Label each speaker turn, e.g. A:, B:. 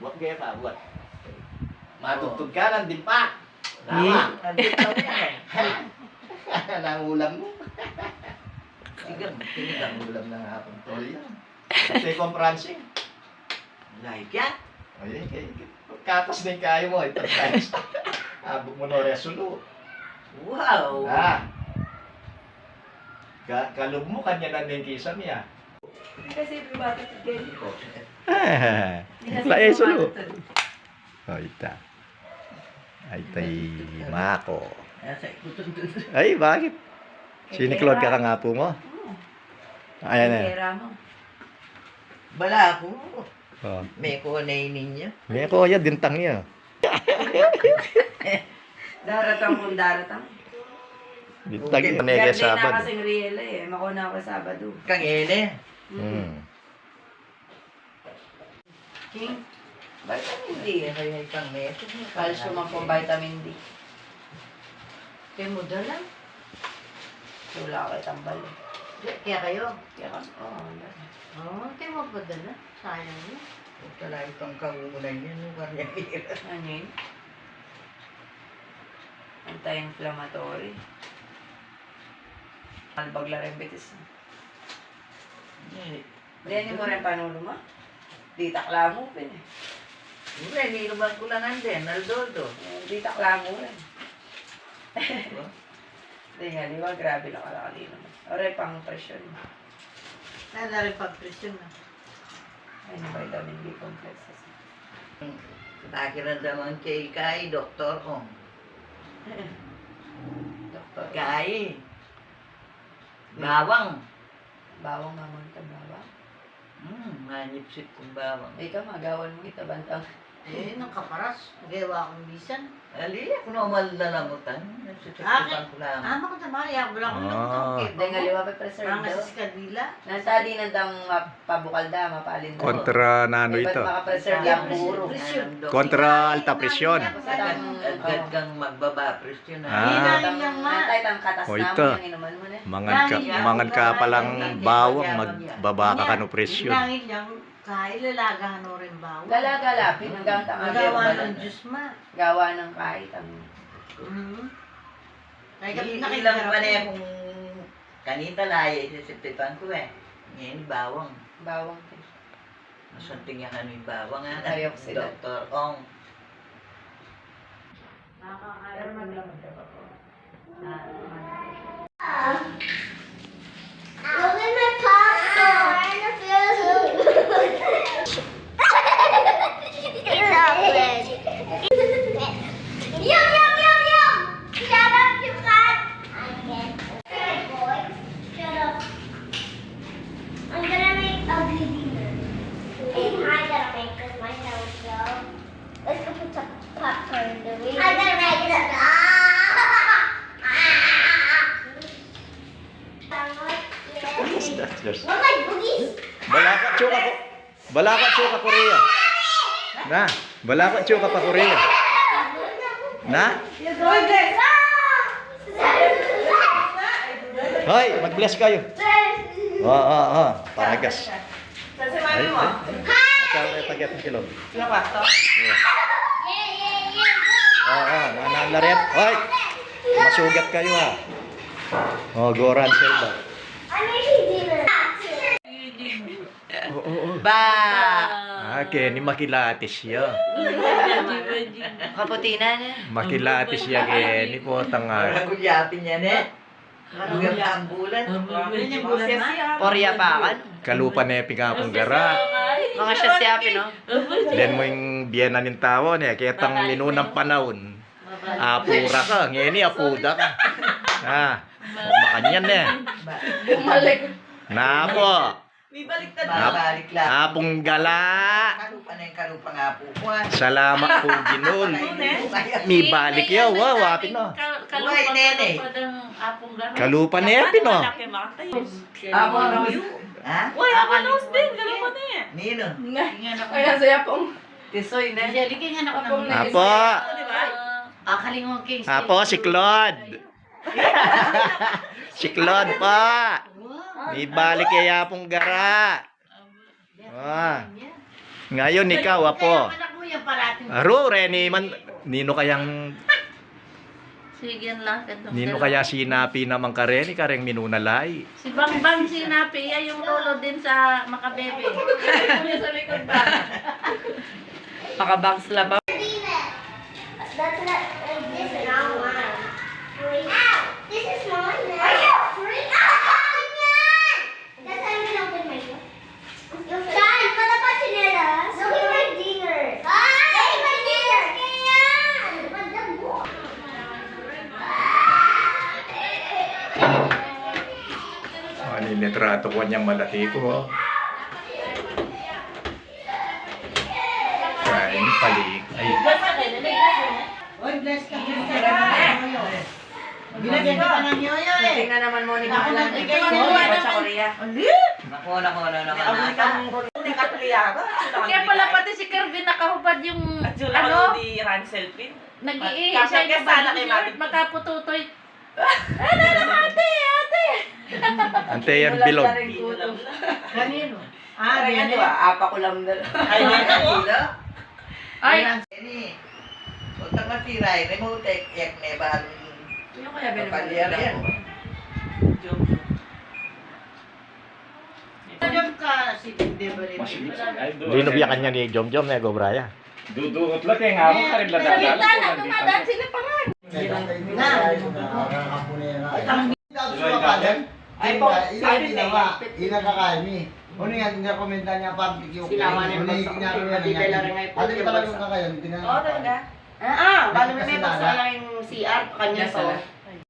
A: Buat gaya pa, buat. Matutog ka ng dimpa. Tama.
B: Nandito na yan.
A: Nangulam mo.
B: Sigang, sinigang.
A: Nangulam ng hapon. Tol yan. Second Francing.
B: Like yan.
A: Ay, kay katas na yung kayo mo. Ito, guys. Abog mo na resulo.
B: Wow.
A: Ah. Ka kalub mo kanya na ng kisam ya.
C: Kasi private din.
A: Wala eh, sulo. Oh, ita. Ay, tay, mako. Ay, bakit? Siniklod ka ka nga po mo? Ayan na.
B: Bala ako.
A: Oh.
B: May kunay ninyo.
A: May ko ya dintang niya.
C: Daratang kung daratang.
A: Nega
C: din na
A: sabad.
C: kasing real eh. Makuna ako Sabado.
B: Kang ele.
A: Hmm.
C: King,
B: Vitamin D. Kaya kang meto.
C: calcium ako, vitamin D. Kaya mo dala. Wala kayo tambal eh.
D: Kaya kayo?
C: Kaya ka, oo.
D: Oo, oh, kayo magpadala. Sayang yun.
B: Talaga kang kaunay niya. Nung kanya hira.
C: Ano yun? Anti-inflammatory. Albagla rin betis.
B: Eh,
C: Diyan mo rin panulo mo? Di takla mo pin eh.
B: Hindi, niluban ko lang din. Naldodo.
C: Eh, Di takla mo rin. Hindi nga, di ba? Grabe lang kalakali naman. Ore, pang presyon.
D: Kaya rin pag-presyon na.
C: Ay, vitamin B complexes.
B: Nakiramdaman kay Kai, doktor ko.
C: Doktor.
B: Kai. Bawang.
C: Bawang naman ka, bawang.
B: Hmm, manipsip kong bawang.
C: Ikaw, magawan mo ito, bantang.
D: Eh, nang kaparas. Nagawa akong bisan.
B: Ali, ako na malalamutan.
D: Naman. Ayaw ko lang ako
A: Ah.
D: nakutang
C: Hindi nga, liwa pa preserve
D: Mga
C: daw.
D: sa skadila.
C: Nasa di nandang mapabukal da, mapalin daw.
A: Kontra na ano
C: Eh,
A: ito?
C: makapreserve lang puro?
A: Kontra alta presyon.
B: Agad, kang magbaba presyon.
A: Ah.
C: Nantay tang katas
A: O, ito. Mangan ka, mangan ka palang bawang, magbaba ka ka no presyon.
D: Hinangin niyang kahit lalagahan mo rin ba?
C: Gala-galapin hanggang tanga.
D: Magawa ng Diyos ma.
C: Gawa ng kahit ang...
D: Mhm. Kaya kapag
B: Ilang
D: nakikiharap
B: pa na
D: mo.
B: kung kanita laya, isisipitan ko eh. Ngayon, bawang.
C: Bawang.
B: Masunting yan ano yung bawang ha.
C: Antioxidant.
B: Doktor Ong.
E: Boogies?
A: Balaka chuka ko. Balaka chuka Korea. Na, balaka chuka pa Korea. Na? Hoy, mag-bless kayo. Oo, oo, oo. Paragas.
C: Saan si mami mo?
A: Ikaw na tagyat ng kilo.
C: Sila pasto?
A: Oo, oo. Nanang laret. Hoy, masugat kayo ha. Oh, Goran Silva. Oo, oo, oo.
C: Ba!
A: Ah, Kenny, makilatis siya.
C: Kaputinan eh.
A: Makilatis siya. Potang nga.
B: Parang gulyapin yan eh. Hanggang ang bulan.
D: Ma.
C: Porya pa kan?
A: Kalupa na yung pingapong gara.
C: Mga siyasyapin no?
A: Then mo yung biyena ng tao niya, kaya tang minunang panahon. Apura ka, ngayon ni apuda ka. Ah, makanyan na.
C: Bumalik.
A: Napo,
C: May baliktad
B: Babalik lang.
A: apong gala.
B: Kalupa na yung kalupa nga po.
A: Salamat po ginol. Mi balik yaw, wow, apin no.
B: Uy, nene.
A: Kalupa na yapin no.
C: Ako ano yun?
B: Ha?
D: Uy, ako nose din. Ganun pa na yan.
B: Nino?
C: Ay, nasa yapong. Tisoy na.
D: Jelly king anak ko ng
A: Apo,
D: Ah, kalingon king.
A: apo si Claude. Si Claude pa. Mi balik kaya apong gara. Ah. Ngayon ikaw, apo. Aro, Rene, man, nino kayang,
F: Sige lang.
A: nino kaya sinapi naman ka Rene, kareng minunalay.
F: Si Bang Bang sinapi, ay yung lolo din sa makabebe. Yung sa likod ba?
C: Makabangs labaw.
E: That's not like this and I want. Ow! This is mine now. Are you free? Ah! That's how I'm gonna pa sinelas? Look dinner. Ah! Look at my dinner! Kaya! Madamo.
A: Ano yung litrato ko niyang malaki ko, oh. Palig. Ay,
B: Oy, bless ka. Bless ka. Binagyan ka pa ng yoyo eh.
C: Tingnan naman mo ni
B: Ako nagbigay ng-
C: iba sa Korea.
B: Naku, naku, naku, naku, naku.
F: Kaya pala pati si Kirby nakahubad yung ano,
D: di Ransel Pin.
F: nag-iisa yung
D: sana
F: bag
D: kay
F: shirt,
D: Mami.
F: makapututoy. Ano na ate, ate?
A: Anteyer bilog.
C: Kanino?
B: Ah, yan
C: ano ah, apa ko lang dala.
B: Ay, yan hilo.
F: Ay,
B: na si Rai, remote yak ne ba?
C: Sino kaya
B: Kapalya yan.
D: Diyan ka si Debra.
A: Lino biya kanya ni Jom Jom na Gobraya.
G: Dudukot lang kaya nga ako ka rin
F: sa bintana, dumadaan sila pa nga.
C: Ay, po, sabi na
H: Inakakain ni. Ano yan, niya-komenta niya barbecue.
C: Sinawa niya
H: Ano
C: yung
H: yung
C: bagsak.
H: niya ko yan.
C: Hindi dala rin nga yung
H: Ano yung
C: bagsak. Oo, talaga. Ah, ah, balo may
H: nada.
C: lang yung CR, kanya
H: ala.